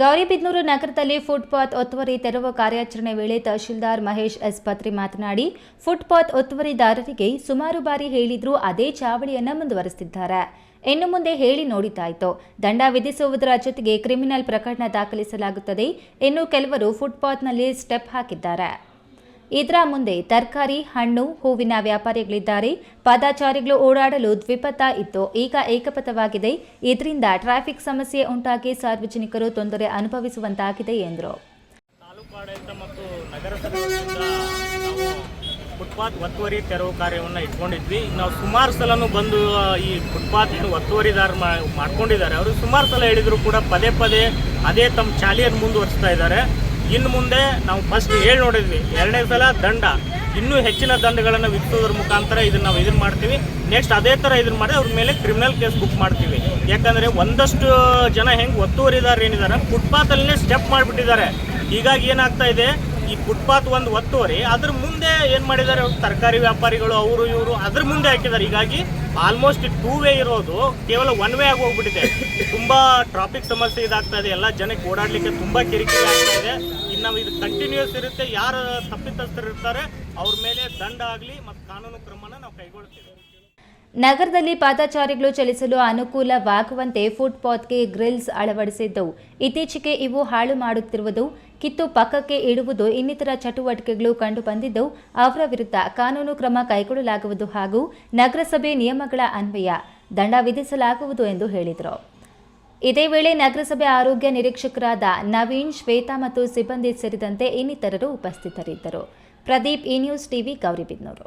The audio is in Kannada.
ಗೌರಿಬಿದನೂರು ನಗರದಲ್ಲಿ ಫುಟ್ಪಾತ್ ಒತ್ತುವರಿ ತೆರವು ಕಾರ್ಯಾಚರಣೆ ವೇಳೆ ತಹಶೀಲ್ದಾರ್ ಮಹೇಶ್ ಎಸ್ ಪತ್ರಿ ಮಾತನಾಡಿ, ಫುಟ್ಪಾತ್ ಒತ್ತುವರಿದಾರರಿಗೆ ಸುಮಾರು ಬಾರಿ ಹೇಳಿದ್ರೂ ಅದೇ ಚಾವಡಿಯನ್ನ ಮುಂದುವರೆಸಿದ್ದಾರೆ. ಇನ್ನು ಮುಂದೆ ಹೇಳಿ ನೋಡಿದ್ದಾಯ್ತು. ದಂಡ ವಿಧಿಸುವುದರ ಜೊತೆಗೆ ಕ್ರಿಮಿನಲ್ ಪ್ರಕರಣ ದಾಖಲಿಸಲಾಗುತ್ತದೆ. ಇನ್ನು ಕೆಲವರು ಫುಟ್ಪಾತ್ನಲ್ಲಿ ಸ್ಟೆಪ್ ಹಾಕಿದ್ದಾರೆ. ಇದರ ಮುಂದೆ ತರಕಾರಿ, ಹಣ್ಣು, ಹೂವಿನ ವ್ಯಾಪಾರಿಗಳಿದ್ದಾರೆ. ಪಾದಾಚಾರಿಗಳು ಓಡಾಡಲು ದ್ವಿಪಥ ಇತ್ತು ಈಗ ಏಕಪಥವಾಗಿದೆ. ಇದರಿಂದ ಟ್ರಾಫಿಕ್ ಸಮಸ್ಯೆ ಉಂಟಾಗಿ ಸಾರ್ವಜನಿಕರು ತೊಂದರೆ ಅನುಭವಿಸುವಂತಾಗಿದೆ ಎಂದರು. ಫುಟ್ಪಾತ್ ಒತ್ತುವರಿ ತೆರವು ಕಾರ್ಯವನ್ನು ಇಟ್ಕೊಂಡಿದ್ವಿ. ನಾವು ಸುಮಾರು ಸಲನೂ ಬಂದು ಈ ಫುಟ್ಪಾತ್ ಒತ್ತುವರಿದಾರ ಮಾಡ್ಕೊಂಡಿದ್ದಾರೆ. ಅವರು ಸುಮಾರು ಸಲ ಹೇಳಿದ್ರು ಕೂಡ ಪದೇ ಪದೇ ಅದೇ ತಮ್ಮ ಚಾಲಿಯನ್ನು ಮುಂದುವರಿಸ್ತಾ ಇದ್ದಾರೆ. ಇನ್ನು ಮುಂದೆ ನಾವು ಫಸ್ಟ್ ಹೇಳಿ ನೋಡಿದ್ವಿ. ಎರಡನೇ ಸಲ ದಂಡ. ಇನ್ನೂ ಹೆಚ್ಚಿನ ದಂಡಗಳನ್ನು ವಿಧಿಸೋದ್ರ ಮುಖಾಂತರ ಇದನ್ನು ನಾವು ಇದನ್ನ ಮಾಡ್ತೀವಿ. ನೆಕ್ಸ್ಟ್ ಅದೇ ಥರ ಇದನ್ನು ಮಾಡಿ ಅವ್ರ ಮೇಲೆ ಕ್ರಿಮಿನಲ್ ಕೇಸ್ ಬುಕ್ ಮಾಡ್ತೀವಿ. ಯಾಕಂದರೆ ಒಂದಷ್ಟು ಜನ ಹೆಂಗೆ ಒತ್ತುವರಿದಾರೆ ಏನಿದ್ದಾರೆ ಫುಟ್ಪಾತಲ್ಲೇ ಸ್ಟೆಪ್ ಮಾಡಿಬಿಟ್ಟಿದ್ದಾರೆ. ಹೀಗಾಗಿ ಏನಾಗ್ತಾ ಇದೆ, ಈ ಫುಟ್ಪಾತ್ ಒಂದು ಒತ್ತುವರಿ, ಅದ್ರ ಮುಂದೆ ಏನು ಮಾಡಿದ್ದಾರೆ, ತರಕಾರಿ ವ್ಯಾಪಾರಿಗಳು, ಅವರು ಇವರು ಅದ್ರ ಮುಂದೆ ಹಾಕಿದ್ದಾರೆ. ಹೀಗಾಗಿ ಆಲ್ಮೋಸ್ಟ್ ಟೂ ವೇ ಇರೋದು, ಕೇವಲ ಒನ್ ವೇ ಆಗಿ ಹೋಗ್ಬಿಟ್ಟಿದೆ ತುಂಬ ಟ್ರಾಫಿಕ್ ಸಮಸ್ಯೆ ಇದಾಗ್ತಾ ಇದೆ. ಎಲ್ಲ ಜನಕ್ಕೆ ಓಡಾಡಲಿಕ್ಕೆ ತುಂಬ ಕಿರಿಕಿರಿ ಆಗ್ತಾ ಇದೆ. ನಾವು ಇದು ಕಂಟಿನ್ಯೂಸ್ ಇರುತ್ತೆ. ಯಾರು ತಪ್ಪಿತಸ್ಥರು ಇರ್ತಾರೆ, ಅವ್ರ ಮೇಲೆ ದಂಡ ಆಗಲಿ ಮತ್ತು ಕಾನೂನು ಕ್ರಮನ ನಾವು ಕೈಗೊಳ್ಳುತ್ತೇವೆ ನಗರದಲ್ಲಿ ಪಾದಚಾರಿಗಳು ಚಲಿಸಲು ಅನುಕೂಲವಾಗುವಂತೆ ಫುಟ್ಪಾತ್ಗೆ ಗ್ರಿಲ್ಸ್ ಅಳವಡಿಸಿದ್ದು ಇತ್ತೀಚೆಗೆ ಇವು ಹಾಳು ಮಾಡುತ್ತಿರುವುದು, ಕಿತ್ತು ಪಕ್ಕಕ್ಕೆ ಇಡುವುದು, ಇನ್ನಿತರ ಚಟುವಟಿಕೆಗಳು ಕಂಡುಬಂದಿದ್ದು ಅವರ ವಿರುದ್ಧ ಕಾನೂನು ಕ್ರಮ ಕೈಗೊಳ್ಳಲಾಗುವುದು ಹಾಗೂ ನಗರಸಭೆ ನಿಯಮಗಳ ಅನ್ವಯ ದಂಡ ವಿಧಿಸಲಾಗುವುದು ಎಂದು ಹೇಳಿದರು. ಇದೇ ವೇಳೆ ನಗರಸಭೆ ಆರೋಗ್ಯ ನಿರೀಕ್ಷಕರಾದ ನವೀನ್, ಶ್ವೇತಾ ಮತ್ತು ಸಿಬ್ಬಂದಿ ಸೇರಿದಂತೆ ಇನ್ನಿತರರು ಉಪಸ್ಥಿತರಿದ್ದರು. ಪ್ರದೀಪ್ ಈ ನ್ಯೂಸ್ ಟಿವಿ, ಗೌರಿಬಿದ್ನೂರು.